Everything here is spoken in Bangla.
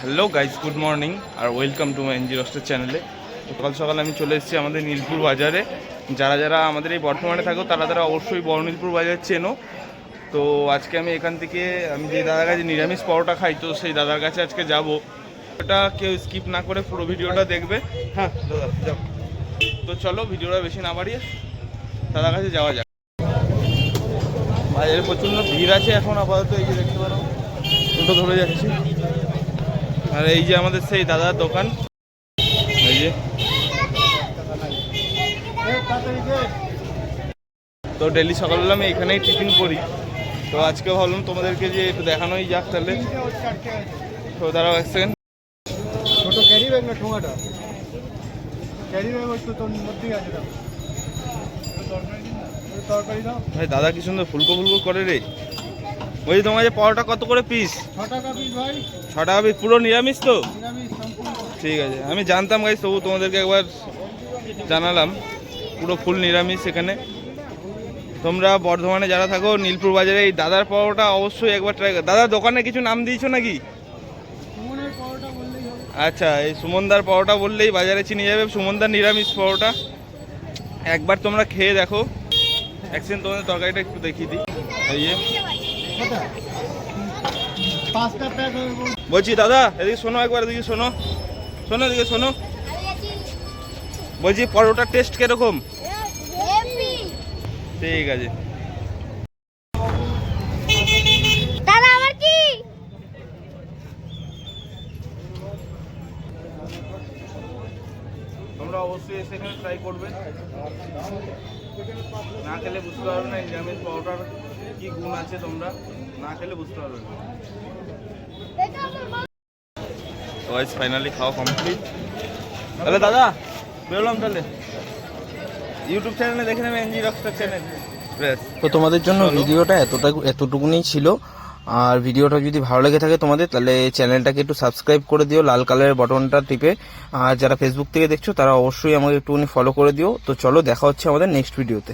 হ্যালো গাইজ গুড মর্নিং আর ওয়েলকাম টু মাই এনজি রস্টার চ্যানেলে সকাল সকাল আমি চলে এসেছি আমাদের নীলপুর বাজারে। যারা যারা আমাদের এই বর্তমানে থাকো, তারা তারা অবশ্যই বড় নীলপুর বাজার চেনো। তো আজকে আমি এখান থেকে, আমি যে দাদার কাছে নিরামিষ পরোটা খাই, তো সেই দাদার কাছে আজকে যাব। ওটা কেউ স্কিপ না করে পুরো ভিডিওটা দেখবে। হ্যাঁ দাদা, যাও। তো চলো, ভিডিওটা বেশি না বাড়িয়ে দাদার কাছে যাওয়া যাক। বাজারে প্রচণ্ড ভিড় আছে এখন আপাতত, এই যে দেখতে পারো। ধরে যাচ্ছি। আর এই যে আমাদের সেই দাদার দোকান। যে তো ডেলি সকালবেলা আমি এখানেই টিফিন করি। তো আজকে ভাবলাম তোমাদেরকে যে একটু দেখানোই যাক তাহলে। তো দাঁড়াও এক সেকেন্ড ছোট ক্যারি ব্যাগ না ঠোঙাটা? ক্যারি ব্যাগ ওই তো তোর মধ্যেই আছে ভাই দাদা কি সুন্দর ফুলকো ফুলকো করে রে। ওই তোমার যে পরোটা কত করে পিস ছ টাকা পিস ভাই। ছ টাকা পিস পুরো নিরামিষ তো? নিরামিষ। ঠিক আছে। আমি জানতাম গাইজ তবু তোমাদেরকে একবার জানালাম। পুরো ফুল নিরামিষ এখানে। তোমরা বর্ধমানে যারা থাকো নীলপুর বাজারে এই দাদার পরোটা অবশ্যই একবার ট্রাই দাদার দোকানে কিছু নাম দিয়েছ নাকি? আচ্ছা এই সুমনদার পরোটা বললেই বাজারে চিনে যাবে। সুমনদার নিরামিষ পরোটা। একবার তোমরা খেয়ে দেখো। একদিন তোমাদের তরকারিটা একটু দেখিয়ে দিই। এই বলছি দাদা এদিকে শোনো একবার এদিকে শোনো। শোনো এদিকে শোনো। বলছি পরোটার টেস্ট কীরকম? ঠিক আছে দাদা আমার কি তোমরা অবশ্যই এসে এখানে ট্রাই করবে। না খেলে বুঝতে পারবে না নিরামিষ পরোটার কি গুণ আছে তোমরা না খেলে বুঝতে পারবে না। তো ফাইনালি খাওয়া কমপ্লিট তাহলে দাদা বেরোলাম তাহলে। ইউটিউব চ্যানেলে দেখে নেবে এনজি রকস্টার চ্যানেল তো তোমাদের জন্য ভিডিওটা এতটা এতটুকুনি ছিল। আর ভিডিওটা যদি ভালো লেগে থাকে তোমাদের, তাহলে চ্যানেলটাকে একটু সাবস্ক্রাইব করে দিও, লাল কালারের বটনটা টিপে। আর যারা ফেসবুক থেকে দেখছ, তারা অবশ্যই আমাকে একটুখানি ফলো করে দিও। তো চলো, দেখা হচ্ছে আমাদের নেক্সট ভিডিওতে